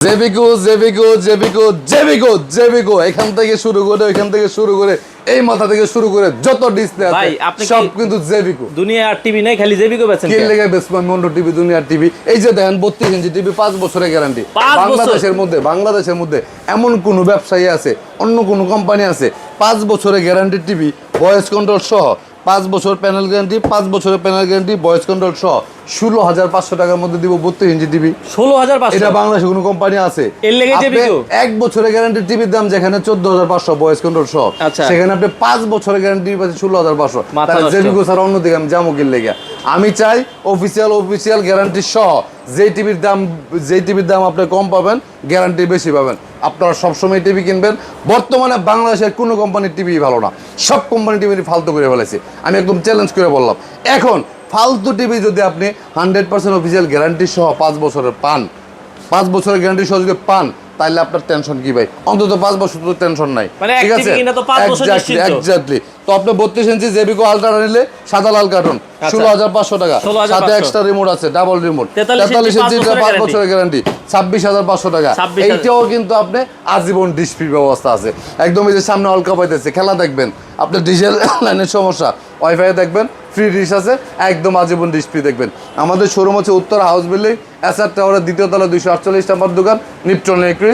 জেবিকো জেবিকো জেবিকো জেবিকো জেবিকো এখান থেকে শুরু করে এখান থেকে শুরু করে এই মাথা থেকে শুরু করে যত ডিসপ্লে আছে ভাই, আপনি সব কিন্তু জেবিকো দুনিয়া আর টিভি নাই খালি জেবিকো বেচেন কি? লেগে বেসমান মন্ডো টিভি দুনিয়ার টিভি এই যে দেখেন বত্রিশ ইঞ্চি টিভি পাঁচ বছরের গ্যারান্টি বাংলাদেশের মধ্যে বাংলাদেশের মধ্যে এমন কোন ব্যবসায়ী আছে অন্য কোন কোম্পানি আছে পাঁচ বছরের গ্যারান্টি টিভি ভয়েস কন্ট্রোল সহ পাঁচ বছর প্যানেল গ্যারান্টি পাঁচ বছরের প্যানেল গ্যারান্টি ভয়েস কন্ট্রোল সহ ষোলো হাজার পাঁচশো টাকার মধ্যে দিব বত্রিশ ইঞ্চি টিভি ষোলো হাজার এটা বাংলাদেশে কোনো কোম্পানি আছে? এক বছরের গ্যারান্টি টিভির দাম যেখানে চোদ্দ হাজার পাঁচশো ভয়েস কন্ট্রোল সহ আচ্ছা। সেখানে আপনি পাঁচ বছরের গ্যারান্টি পাচ্ছেন ষোলো হাজার পাঁচশো। জেবিকো স্যার অন্যদিকে আমি কি লেগে আমি চাই অফিসিয়াল অফিসিয়াল গ্যারান্টি সহ যে টিভির দাম, যেই টিভির দাম আপনি কম পাবেন গ্যারান্টি বেশি পাবেন। আপনারা সবসময় টিভি কিনবেন। বর্তমানে বাংলাদেশের কোনো কোম্পানির টিভি ভালো না। সব কোম্পানি টিভি ফালতু করে ফেলেছে। আমি একদম চ্যালেঞ্জ করে বললাম। এখন, ফালতু টিভি যদি আপনি হান্ড্রেড পার্সেন্ট অফিসিয়াল গ্যারান্টি সহ পাঁচ বছরের পান, পাঁচ বছরের গ্যারান্টি সহ যদি পান তাহলে আপনার টেনশন কি ভাই? অন্তত পাঁচ বছর তো টেনশন নাই। মানে ঠিক আছে? TV তো আপনি বত্রিশ ইঞ্চি জেবিকো আলট্রা নিলে সাদা লাল কার্টুন ষোলো হাজার পাঁচশো টাকা। সাথে এক্সট্রা রিমোট আছে ডাবল রিমোট তেতাল্লিশ ইঞ্চি পাঁচ বছরের গ্যারান্টি ছাব্বিশ হাজার পাঁচশো টাকা। এইটাও কিন্তু আপনি আজীবন ডিশ ব্যবস্থা আছে। একদম এই যে সামনে অলকা পাইতেছে খেলা দেখবেন। আপনার ডিজেল লাইনের সমস্যা। ওয়াইফাই দেখবেন ফ্রি ডিশ আছে একদম আজীবন ফ্রি দেখবেন। আমাদের শোরুম হচ্ছে উত্তর হাউস বিল্ডিং এসআর টাওয়ারের দ্বিতীয় তলা দুইশো আটচল্লিশ নাম্বার দোকান নিপটন এক্রিস